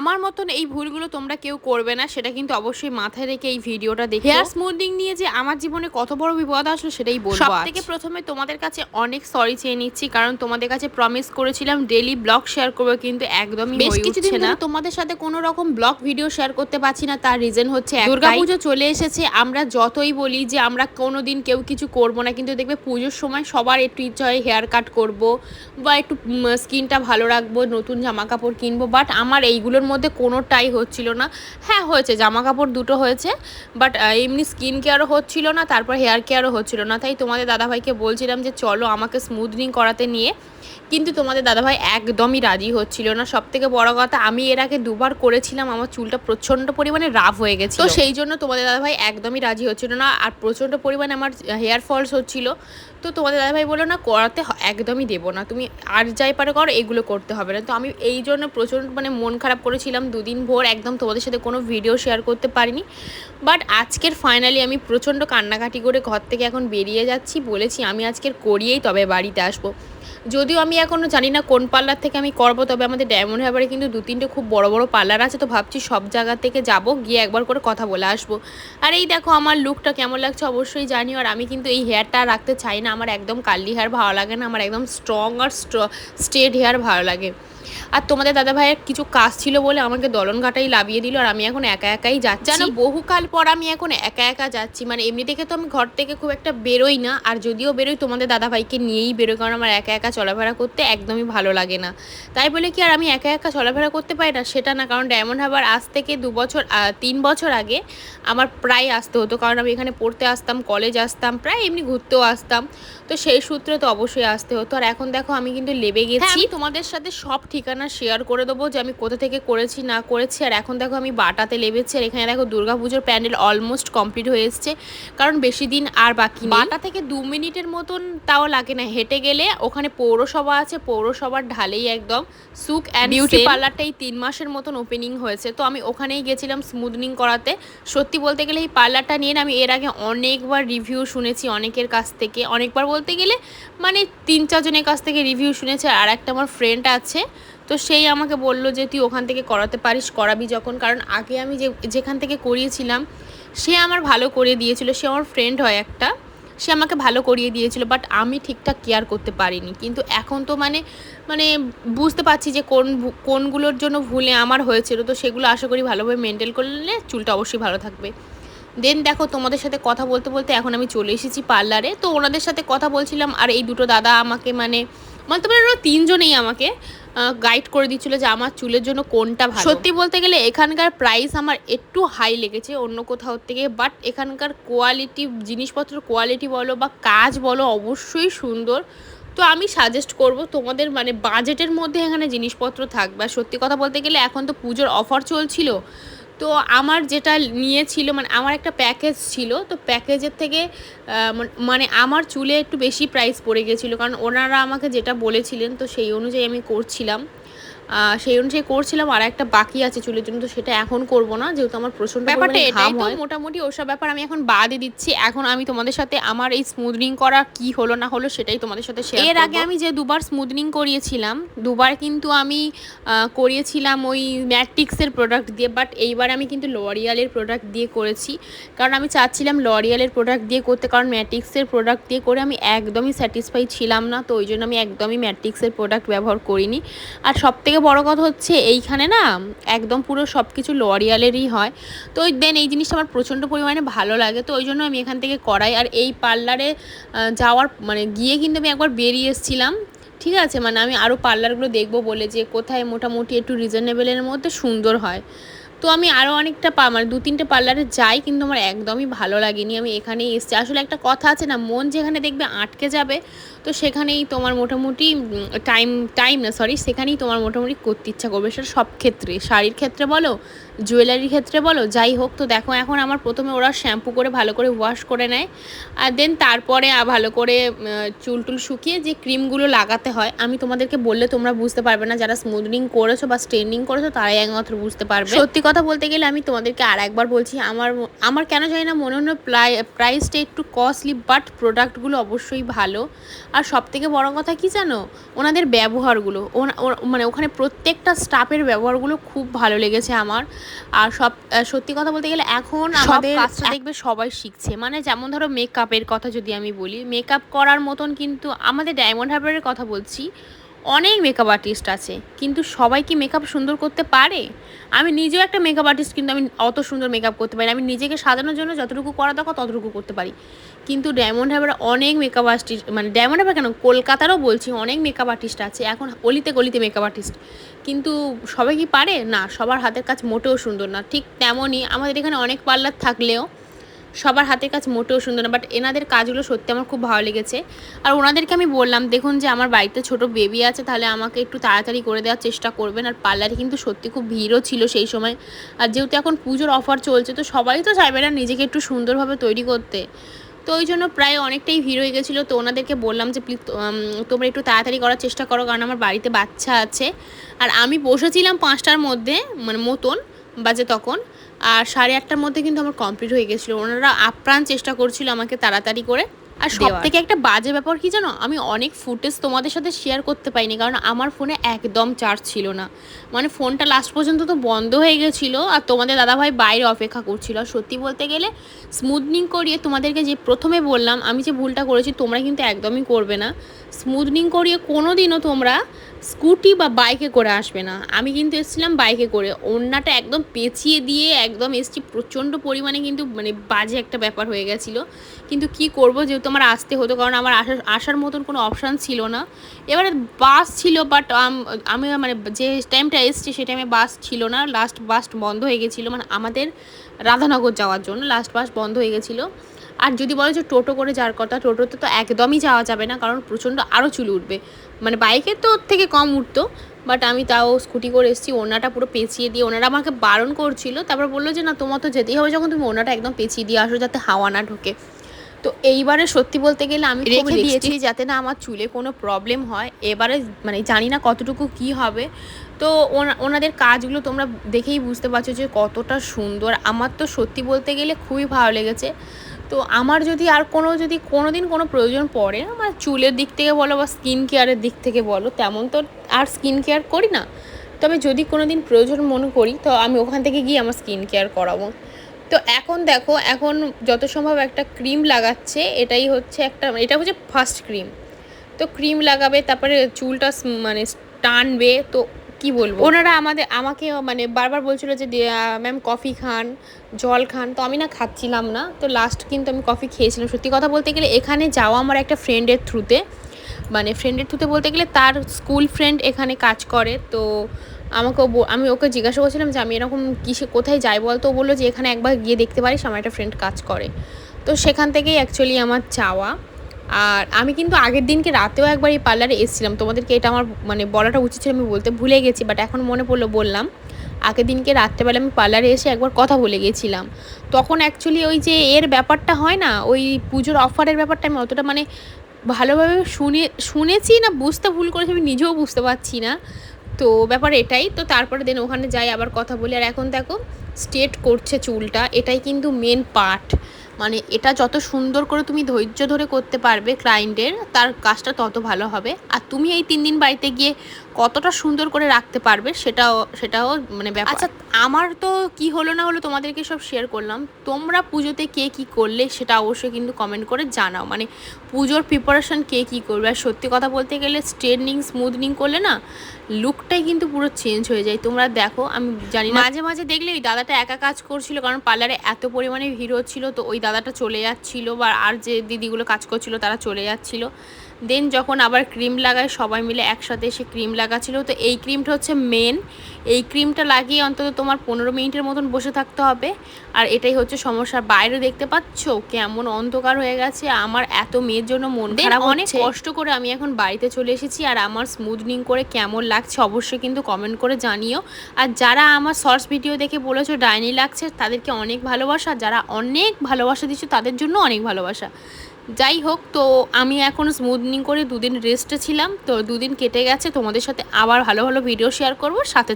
আমার মতন এই ভুলগুলো তোমরা কেউ করবে না সেটা কিন্তু অবশ্যই মাথায় রেখে এই ভিডিওটা দেখে। হেয়ার স্মুথিং নিয়ে যে আমার জীবনে কত বড় বিপদ আসলো সেটাই বলব সব থেকে প্রথমে তোমাদের কাছে অনেক সরি চেয়ে নিচ্ছি কারণ তোমাদের কাছে প্রমিস করেছিলাম ডেলি ব্লগ শেয়ার করব কিন্তু একদমই বেশ কিছুদিন ধরে তোমাদের সাথে কোনো রকম ব্লগ ভিডিও শেয়ার করতে পারছি না তার রিজন হচ্ছে দুর্গাপুজো চলে এসেছে আমরা যতই বলি যে আমরা কোনোদিন কেউ কিছু করব না কিন্তু দেখবে পুজোর সময় সবার একটু ইচ্ছা হয় হেয়ার কাট করব বা একটু স্কিনটা ভালো রাখব নতুন জামা কাপড় কিনবো বাট আমার এইগুলোর মধ্যে কোনোটাই হচ্ছিল না। হ্যাঁ হয়েছে জামা কাপড় দুটো হয়েছে বাট এমনি স্কিন কেয়ারও হচ্ছিল না, তারপর হেয়ার কেয়ারও হচ্ছিল না। তাই তোমাদের দাদাভাইকে বলছিলাম যে, চলো আমাকে স্মুথনিং করাতে নিয়ে। কিন্তু তোমাদের দাদাভাই একদমই রাজি হচ্ছিল না। সব থেকে বড় কথা, আমি এর আগে দুবার করেছিলাম, আমার চুলটা প্রচণ্ড পরিমাণে রাফ হয়ে গেছে তো সেই জন্য তোমাদের দাদাভাই একদমই রাজি হচ্ছিল না, আর প্রচণ্ড পরিমাণে আমার হেয়ার ফলস হচ্ছিল। তো তোমাদের দাদাভাই বলল, না, করাতে একদমই দেবো না। তুমি আর যাই পারে করো, এগুলো করতে হবে না। তো আমি এই জন্য প্রচণ্ড মানে মন খারাপ করেছিলাম দুদিন ভোর, একদম তোমাদের সাথে কোনো ভিডিও শেয়ার করতে পারিনি। বাট আজকের ফাইনালি আমি প্রচণ্ড কান্নাকাটি করে ঘর থেকে এখন বেরিয়ে যাচ্ছি, বলেছি আমি আজকের করিয়েই তবে বাড়িতে আসব। যদিও আমি এখনও জানি না কোন পার্লার থেকে আমি করব, তবে আমাদের ডায়মন্ড হারবারে কিন্তু দু তিনটে খুব বড় বড় পার্লার আছে, তো ভাবছি সব জায়গা থেকে যাব, গিয়ে একবার করে কথা বলে আসব। আর এই দেখো আমার লুকটা কেমন লাগছে অবশ্যই জানি আর আমি কিন্তু এই হেয়ারটা রাখতে চাই না, আমার একদম কার্লি হেয়ার ভালো লাগে না, আমার একদম স্ট্রং আর স্ট্রেট হেয়ার ভালো লাগে। আর তোমাদের দাদা ভাইয়ের কিছু কাজ ছিল বলে আমাকে দলন ঘাটাই লাভিয়ে দিল আর আমি এখন একা একাই যাচ্ছি। জানো বহুকাল পর আমি এখন একা একা যাচ্ছি। মানে এমনি থেকে তো আমি ঘর থেকে খুব একটা বেরোই না। আর যদিও বেরোই তোমাদের দাদা ভাইকে নিয়েই বেরোই। কারণ আমার একা একা চলাফেরা করতে একদমই ভালো লাগে না। তাই বলে কি আর আমি একা একা চলাফেরা করতে পারি না? সেটা না। কারণ ডায়মন্ড হাবার আজ থেকে দু বছর তিন বছর আগে আমার প্রায় আসতে হতো। কারণ আমি এখানে পড়তে আসতাম কলেজ আসতাম প্রায় এমনি ঘুরতেও আসতাম। তো সেই সূত্রে তো অবশ্যই আসতে হতো। আর এখন দেখো আমি কিন্তু লেবে গেছি। তোমাদের সাথে সব ঠিকানা শেয়ার করে দেবো যে আমি কোথা থেকে করেছি না করেছি। আর এখন দেখো আমি বাটাতে লেবেছি আর এখানে দেখো দুর্গাপুজোর প্যান্ডেল অলমোস্ট কমপ্লিট হয়ে এসছে। কারণ বেশি দিন আর বাকি বাটা থেকে দু মিনিটের মতন তাও লাগে না। হেঁটে গেলে ওখানে পৌরসভা আছে পৌরসভার ঢালেই একদম সুক অ্যান্ড বিউটি পার্লারটা এই তিন মাসের মতন ওপেনিং হয়েছে। তো আমি ওখানেই গেছিলাম স্মুথনিং করাতে। সত্যি বলতে গেলে এই পার্লারটা নিয়ে আমি এর আগে অনেকবার রিভিউ শুনেছি অনেকের কাছ থেকে। অনেকবার বলতে গেলে মানে তিন চারজনের কাছ থেকে রিভিউ শুনেছে। আর একটা আমার ফ্রেন্ড আছে। তো সেই আমাকে বলল যে, তুই ওখান থেকে করাতে পারিস, করাবি যখন। কারণ আগে আমি যে, যেখান থেকে করিয়েছিলাম, সে আমার ভালো করে দিয়েছিল, সে আমার ফ্রেন্ড হয় একটা, সে আমাকে ভালো করিয়ে দিয়েছিল বাট আমি ঠিকঠাক কেয়ার করতে পারিনি। কিন্তু এখন তো মানে মানে বুঝতে পারছি যে, কোন কোনগুলোর জন্য ভুলে আমার হয়েছিল, তো সেগুলো আশা করি ভালোভাবে মেনটেন করলে চুলটা অবশ্যই ভালো থাকবে। দেন দেখো, তোমাদের সাথে কথা বলতে বলতে এখন আমি চলে এসেছি পার্লারে তো ওনাদের সাথে কথা বলছিলাম, আর এই দুটো দাদা আমাকে মানে মানে তোমার তিনজনেই আমাকে গাইড করে দিচ্ছিল যে আমার চুলের জন্য কোনটা ভালো। সত্যি বলতে গেলে এখানকার প্রাইস আমার একটু হাই লেগেছে অন্য কোথাও থেকে বাট এখানকার কোয়ালিটি জিনিসপত্র কোয়ালিটি বলো বা কাজ বলো অবশ্যই সুন্দর। তো আমি সাজেস্ট করব তোমাদের মানে বাজেটের মধ্যে এখানে জিনিসপত্র থাকবে। আর সত্যি কথা বলতে গেলে এখন তো পুজোর অফার চলছিল তো আমার যেটা নিয়েছিল মানে আমার একটা প্যাকেজ ছিল, তো প্যাকেজের থেকে মানে আমার চুলে একটু বেশি প্রাইস পড়ে গেছিল। কারণ ওনারা আমাকে যেটা বলেছিলেন, তো সেই অনুযায়ী আমি করছিলাম। সেই অনুযায়ী করছিলাম আর একটা বাকি আছে চুলের জন্য তো সেটা এখন করব না যেহেতু আমার প্রচণ্ড ব্যাপারটা এটাই হয়। মোটামুটি ওসব ব্যাপার আমি এখন বাদে দিচ্ছি। এখন আমি তোমাদের সাথে আমার এই স্মুথনিং করা কি হলো না হলো সেটাই তোমাদের সাথে শেয়ার এর আগে আমি যে দুবার স্মুথনিং করিয়েছিলাম দুবার কিন্তু আমি করিয়েছিলাম ওই ম্যাট্রিক্সের প্রোডাক্ট দিয়ে বাট এইবার আমি কিন্তু লরিয়ালের প্রোডাক্ট দিয়ে করেছি। কারণ আমি চাচ্ছিলাম লরিয়ালের প্রোডাক্ট দিয়ে করতে কারণ ম্যাট্রিক্সের প্রোডাক্ট দিয়ে করে আমি একদমই স্যাটিসফাই ছিলাম না তো ওই জন্য আমি একদমই ম্যাট্রিক্সের প্রোডাক্ট ব্যবহার করিনি। আর সব থেকে বড় কথা হচ্ছে এইখানে না একদম পুরো সব কিছু লরিয়ালেরই হয়। তো দেন এই জিনিসটা আমার প্রচণ্ড পরিমাণে ভালো লাগে। তো ওই জন্য আমি এখান থেকে করাই। আর এই পার্লারে যাওয়ার মানে গিয়ে কিন্তু আমি একবার বেরিয়ে এসেছিলাম। ঠিক আছে? মানে আমি আরও পার্লারগুলো দেখব বলে যে কোথায় মোটামুটি একটু রিজনেবলের মধ্যে সুন্দর হয়। তো আমি আরও অনেকটা মানে দু তিনটে পার্লারে যাই, কিন্তু আমার একদমই ভালো লাগেনি, আমি এখানেই এসছি। আসলে একটা কথা আছে না, মন যেখানে দেখবে আটকে যাবে, তো সেখানেই তোমার মোটামুটি টাইম টাইম না সরি সেখানেই তোমার মোটামুটি করতে ইচ্ছা করবে, সেটা সব ক্ষেত্রে, শাড়ির ক্ষেত্রে বলো জুয়েলারির ক্ষেত্রে বলো, যাই হোক, তো দেখো এখন আমার প্রথমে ওরা শ্যাম্পু করে ভালো করে ওয়াশ করে নেয়, আর দেন তারপরে ভালো করে চুল টুল শুকিয়ে যে ক্রিমগুলো লাগাতে হয়, আমি তোমাদেরকে বললে তোমরা বুঝতে পারবে না, যারা স্মুথনিং করেছ বা স্ট্রেনিং করেছ, তারাই একমাত্র বুঝতে পারবে। সত্যি কথা বলতে গেলে আমি তোমাদেরকে আর একবার বলছি, আমার আমার কেন জানি না মনে হলো প্রাইসটা একটু কস্টলি বাট প্রোডাক্টগুলো অবশ্যই ভালো। আর সব থেকে বড় কথা কি জানো, ওনাদের ব্যবহারগুলো মানে ওখানে প্রত্যেকটা স্টাফের ব্যবহারগুলো খুব ভালো লেগেছে আমার। আর সব সত্যি কথা বলতে গেলে এখন আমাদের কাজটা দেখবে সবাই শিখছে। মানে যেমন ধরো মেকআপের কথা যদি আমি বলি মেকআপ করার মতন কিন্তু আমাদের ডায়মন্ড হারবারের কথা বলছি অনেক মেকআপ আর্টিস্ট আছে। কিন্তু সবাই কি মেকআপ সুন্দর করতে পারে? আমি নিজেও একটা মেকআপ আর্টিস্ট কিন্তু আমি অত সুন্দর মেকআপ করতে পারি আমি নিজেকে সাজানোর জন্য যতটুকু করা দরকার ততটুকু করতে পারি। কিন্তু ডায়মন্ড হারবার অনেক মেকআপ আর্টিস্ট মানে ডায়মন্ড হারবার কেন? কলকাতারও বলছি অনেক মেকআপ আর্টিস্ট আছে, এখন অলিতে গলিতে মেকআপ আর্টিস্ট কিন্তু সবাই কি পারে? না, সবার হাতের কাজ মোটেও সুন্দর না, ঠিক তেমনই আমাদের এখানে অনেক পার্লার থাকলেও সবার হাতের কাজ মোটেও সুন্দর না বাট এনাদের কাজগুলো সত্যি আমার খুব ভালো লেগেছে। আর ওনাদেরকে আমি বললাম, দেখুন যে আমার বাড়িতে ছোট বেবি আছে, তাহলে আমাকে একটু তাড়াতাড়ি করে দেওয়ার চেষ্টা করবেন। আর পার্লারে কিন্তু সত্যি খুব ভিড়ও ছিল সেই সময়। আর যেহেতু এখন পুজোর অফার চলছে, তো সবাই তো চাইবে না নিজেকে একটু সুন্দরভাবে তৈরি করতে। তো ওই জন্য প্রায় অনেকটাই ভিড় হয়ে গেছিল। তো ওনাদেরকে বললাম যে, প্লিজ তোমরা একটু তাড়াতাড়ি করার চেষ্টা করো, কারণ আমার বাড়িতে বাচ্চা আছে। আর আমি বসেছিলাম পাঁচটার মধ্যে মানে মতন বাজে তখন, আর সাড়ে আটটার মধ্যে কিন্তু আমার কমপ্লিট হয়ে গেছিল। ওনারা আপ্রাণ চেষ্টা করছিল আমাকে তাড়াতাড়ি করে। আর সব থেকে একটা বাজে ব্যাপার কি জানো? আমি অনেক ফুটেজ তোমাদের সাথে শেয়ার করতে পাইনি কারণ আমার ফোনে একদম চার্জ ছিল না। মানে ফোনটা লাস্ট পর্যন্ত তো বন্ধ হয়ে গেছিল আর তোমাদের দাদাভাই বাইরে অপেক্ষা করছিল। আর সত্যি বলতে গেলে স্মুথনিং করিয়ে তোমাদেরকে যে প্রথমে বললাম আমি যে ভুলটা করেছি তোমরা কিন্তু একদমই করবে না। স্মুথনিং করিয়ে কোনো দিনও তোমরা স্কুটি বা বাইকে করে আসবে না। আমি কিন্তু এসেছিলাম বাইকে করে। ওড়নাটা একদম পেঁচিয়ে দিয়ে একদম এসছি। প্রচণ্ড পরিমাণে কিন্তু মানে বাজে একটা ব্যাপার হয়ে গেছিল। কিন্তু কি করব যেহেতু আমার আসতে হতো, কারণ আমার আসার আসার মতন কোনো অপশান ছিল না। এবারে বাস ছিল বাট আমি মানে যে টাইমটা এসছি, সে টাইমে বাস ছিল না। লাস্ট বাস বন্ধ হয়ে গেছিল মানে আমাদের রাধানগর যাওয়ার জন্য লাস্ট বাস বন্ধ হয়ে গেছিল। আর যদি বলো যে টোটো করে যাওয়ার কথা, টোটোতে তো একদমই যাওয়া যাবে না, কারণ প্রচণ্ড আরও চুল উঠবে। মানে বাইকের তো ওর থেকে কম উঠতো বাট আমি তাও স্কুটি করে এসেছি ওনাটা পুরো পেঁচিয়ে দিয়ে ওনারা আমাকে বারণ করছিল। তারপর বলল যে, না, তোমার তো যেতেই হবে, যখন তুমি ওনাটা একদম পেঁচিয়ে দিয়ে আসো, যাতে হাওয়া না ঢোকে। তো এইবারে সত্যি বলতে গেলে আমি রেখে দিয়েছি যাতে না আমার চুলে কোনো প্রবলেম হয়। এবারে মানে জানি না কতটুকু কি হবে। তো ওনাদের কাজগুলো তোমরা দেখেই বুঝতে পারছ যে কতটা সুন্দর। আমার তো সত্যি বলতে গেলে খুবই ভালো লেগেছে। তো আমার যদি আর কোনো যদি কোনো দিন কোনো প্রয়োজন পড়ে আমার চুলের দিক থেকে বলো বা স্কিন কেয়ারের দিক থেকে বলো তেমন তো আর স্কিন কেয়ার করি না। তবে যদি কোনো দিন প্রয়োজন মনে করি তো আমি ওখান থেকে গিয়ে আমার স্কিন কেয়ার করাবো। তো এখন দেখো, এখন যত সম্ভব একটা ক্রিম লাগাচ্ছে, এটাই হচ্ছে একটা, এটা হচ্ছে ফার্স্ট ক্রিম তো ক্রিম লাগাবে, তারপরে চুলটা মানে টানবে, তো কি বলব? ওনারা আমাদের, আমাকে মানে বারবার বলছিল যে ম্যাম কফি খান, জল খান, তো আমি না খাচ্ছিলাম না। তো লাস্ট কিন্তু আমি কফি খেয়েছিলাম। সত্যি কথা বলতে গেলে এখানে যাওয়া আমার একটা ফ্রেন্ডের থ্রুতে মানে ফ্রেন্ডের থ্রুতে বলতে গেলে তার স্কুল ফ্রেন্ড এখানে কাজ করে, তো আমাকে আমি ওকে জিজ্ঞাসা করছিলাম যে আমি এরকম কিসে কোথায় যাই বলতো, ও বলল যে এখানে একবার গিয়ে দেখতে পারিস, আমার একটা ফ্রেন্ড কাজ করে। তো সেখান থেকেই অ্যাকচুয়ালি আমার চাওয়া আর আমি কিন্তু আগের দিনকে রাতেও একবার এই পার্লারে এসেছিলাম। তোমাদেরকে এটা আমার মানে বলাটা উচিত ছিল, আমি বলতে ভুলে গেছি বাট এখন মনে পড়ল, বললাম, আগের দিনকে রাত্রেবেলা আমি পার্লারে এসে একবার কথা বলে গেছিলাম। তখন অ্যাকচুয়ালি ওই যে এর ব্যাপারটা হয় না, ওই পুজোর অফারের ব্যাপারটা আমি অতটা মানে ভালোভাবে শুনে, শুনেছি না, বুঝতে ভুল করেছি, আমি নিজেও বুঝতে পারছি না। তো ব্যাপার এটাই। তো তারপরে দেন ওখানে যাই, আবার কথা বলি। আর এখন দেখো স্টেট করছে চুলটা, এটাই কিন্তু মেন পার্ট মানে এটা যত সুন্দর করে তুমি ধৈর্য ধরে করতে পারবে ক্লায়েন্টের তার কাজটা তত ভালো হবে। আর তুমি এই তিন দিন বাড়িতে গিয়ে কতটা সুন্দর করে রাখতে পারবে সেটাও সেটাও মানে ব্যাপার। আচ্ছা আমার তো কি হলো না হলো তোমাদেরকে সব শেয়ার করলাম। তোমরা পুজোতে কে কি করলে সেটা অবশ্যই কিন্তু কমেন্ট করে জানাও। মানে পুজোর প্রিপারেশন কে কি করবে? আর সত্যি কথা বলতে গেলে স্ট্রেটনিং স্মুথনিং করলে না লুকটাই কিন্তু পুরো চেঞ্জ হয়ে যায়। তোমরা দেখো আমি জানি মাঝে মাঝে দেখলে ওই দাদাটা একা কাজ করছিল কারণ পার্লারে এত পরিমাণে ভিড় হচ্ছিল তো ওই দাদাটা চলে যাচ্ছিল বা আর যে দিদিগুলো কাজ করছিল তারা চলে যাচ্ছিল। দেন যখন আবার ক্রিম লাগায় সবাই মিলে একসাথে এসে ক্রিম লাগাচ্ছিল তো এই ক্রিমটা হচ্ছে মেন এই ক্রিমটা লাগিয়ে অন্তত তোমার পনেরো মিনিটের মতন বসে থাকতে হবে। আর এটাই হচ্ছে সমস্যা বাইরে দেখতে পাচ্ছ? কেমন অন্ধকার হয়ে গেছে। আমার এত মেয়ের জন্য মন খারাপ অনেক কষ্ট করে আমি এখন বাড়িতে চলে এসেছি। আর আমার স্মুথনিং করে কেমন লাগছে অবশ্যই কিন্তু কমেন্ট করে জানিও। আর যারা আমার শর্টস ভিডিও দেখে বলেছ ডাইনি লাগছে তাদেরকে অনেক ভালোবাসা। যারা অনেক ভালোবাসা দিচ্ছ তাদের জন্য অনেক ভালোবাসা। যাই হোক তো আমি এখন স্মুথনিং করে দুদিন রেস্টে ছিলাম। তো দুদিন কেটে গেছে। তোমাদের সাথে আবার ভালো ভালো ভিডিও শেয়ার করব। সাথে